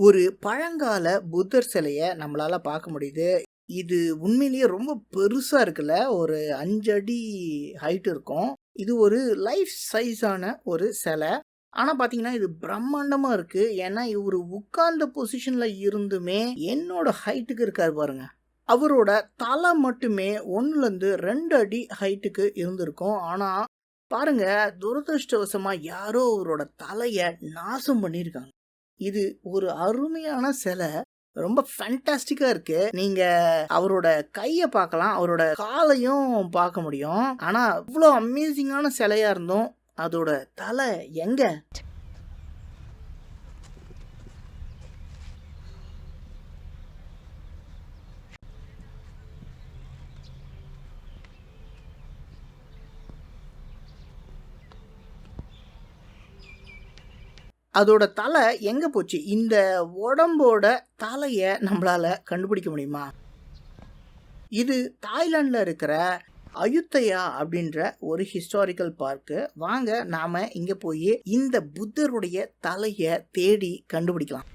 ஒரு பழங்கால புத்தர் சிலையை நம்மளால் பார்க்க முடியுது. இது உண்மையிலேயே ரொம்ப பெருசாக இருக்குல்ல. ஒரு 5 அடி ஹைட் இருக்கும். இது ஒரு லைஃப் சைஸான ஒரு சிலை. ஆனால் பார்த்தீங்கன்னா, இது பிரம்மாண்டமாக இருக்குது ஏன்னா, இவர் உட்கார்ந்த பொசிஷனில் இருந்துமே என்னோட ஹைட்டுக்கு இருக்கார் பாருங்க. அவரோட தலை மட்டுமே 1லருந்து 2 அடி ஹைட்டுக்கு இருந்திருக்கும். ஆனால் பாருங்க துரதிருஷ்டவசமாக யாரோ அவரோட தலையை நாசம் பண்ணியிருக்காங்க. இது ஒரு அருமையான சிலை. ரொம்ப ஃபேன்டாஸ்டிக்கா இருக்கு. நீங்க அவரோட கைய பார்க்கலாம். அவரோட காலையும் பார்க்க முடியும். ஆனா, இவ்வளோ அமேசிங்கான சிலையா இருந்தும், அதோட தலை எங்க? அதோட தலை எங்க போச்சு? இந்த உடம்போட தலைய நம்மளால கண்டுபிடிக்க முடியுமா? இது தாய்லாண்டில் இருக்கிற அயுத்தையா அப்படின்ற ஒரு ஹிஸ்டாரிக்கல் பார்க்கு. வாங்க நாம இங்க போய் இந்த புத்தருடைய தலைய தேடி கண்டுபிடிக்கலாம்.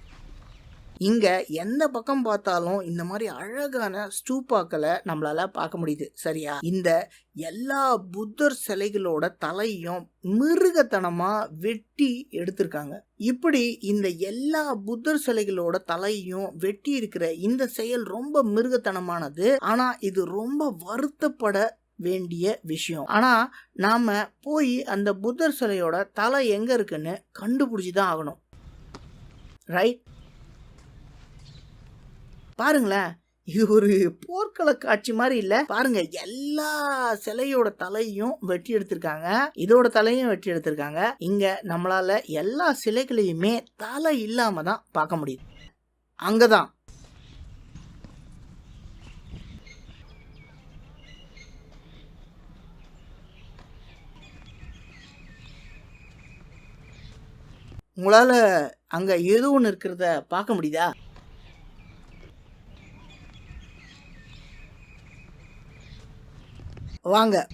இங்கே எந்த பக்கம் பார்த்தாலும் இந்த மாதிரி அழகான ஸ்டூப்பாக்களை நம்மளால் பார்க்க முடியுது. சரியா? இந்த எல்லா புத்தர் சிலைகளோட தலையும் மிருகத்தனமாக வெட்டி எடுத்திருக்காங்க. இப்படி இந்த எல்லா புத்தர் சிலைகளோட தலையும் வெட்டி இருக்கிற இந்த செயல் ரொம்ப மிருகத்தனமானது. ஆனால் இது ரொம்ப வருத்தப்பட வேண்டிய விஷயம். ஆனால் நாம் போய் அந்த புத்தர் சிலையோட தலை எங்கே இருக்குன்னு கண்டுபிடிச்சி தான் ஆகணும். ரைட்? பாருங்களேன். இது ஒரு போர்க்கள காட்சி மாதிரி இல்ல? பாருங்க எல்லா சிலையோட தலையும் வெட்டி எடுத்திருக்காங்க. இதோட தலையும் வெட்டி எடுத்திருக்காங்க. இங்க நம்மளால எல்லா சிலைகளையுமே தலை இல்லாம தான் பார்க்க முடியுது. அங்கதான் தான். அங்கே ஏதோ ஒன்று இருக்கிறத பார்க்க முடியுதா? வாங்க.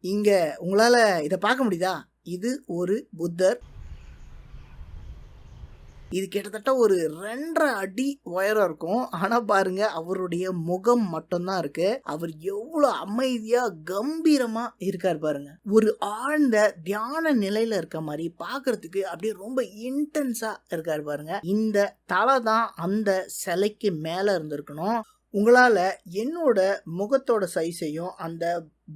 இங்க உங்களால இதை பார்க்க முடியுதா? இது ஒரு புத்தர். இது கிட்டத்தட்ட ஒரு 2 1/2 அடி உயரம் இருக்கும். ஆனா பாருங்க, அவருடைய முகம் மட்டும்தான் இருக்கு. அவர் எவ்வளோ அமைதியா, கம்பீரமா இருக்காரு பாருங்க. ஒரு ஆழ்ந்த தியான நிலையில இருக்க மாதிரி பார்க்கறதுக்கு அப்படியே ரொம்ப இன்டென்ஸா இருக்காரு பாருங்க. இந்த தலை தான் அந்த சிலைக்கு மேல இருந்திருக்கணும். உங்களால என்னோட முகத்தோட சைஸையும், அந்த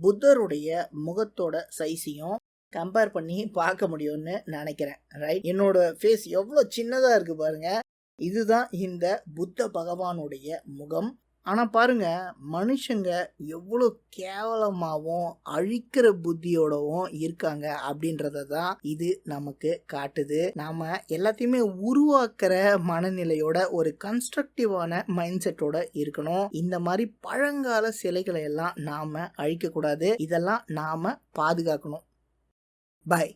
புத்தருடைய முகத்தோட சைஸையும் கம்பேர் பண்ணி பார்க்க முடியும்னு நினைக்கிறேன் ரைட்? என்னோட ஃபேஸ் எவ்வளோ சின்னதாக இருக்குது பாருங்க. இதுதான் இந்த புத்த பகவானுடைய முகம். ஆனால் பாருங்க, மனுஷங்க எவ்வளோ கேவலமாகவும் அழிக்கிற புத்தியோடவும் இருக்காங்க அப்படின்றத தான் இது நமக்கு காட்டுது. நாம் எல்லாத்தையுமே உருவாக்குற மனநிலையோட ஒரு கன்ஸ்ட்ரக்டிவான மைண்ட் செட்டோட இருக்கணும். இந்த மாதிரி பழங்கால சிலைகளை எல்லாம் நாம் அழிக்கக்கூடாது. இதெல்லாம் நாம் பாதுகாக்கணும். பாய்.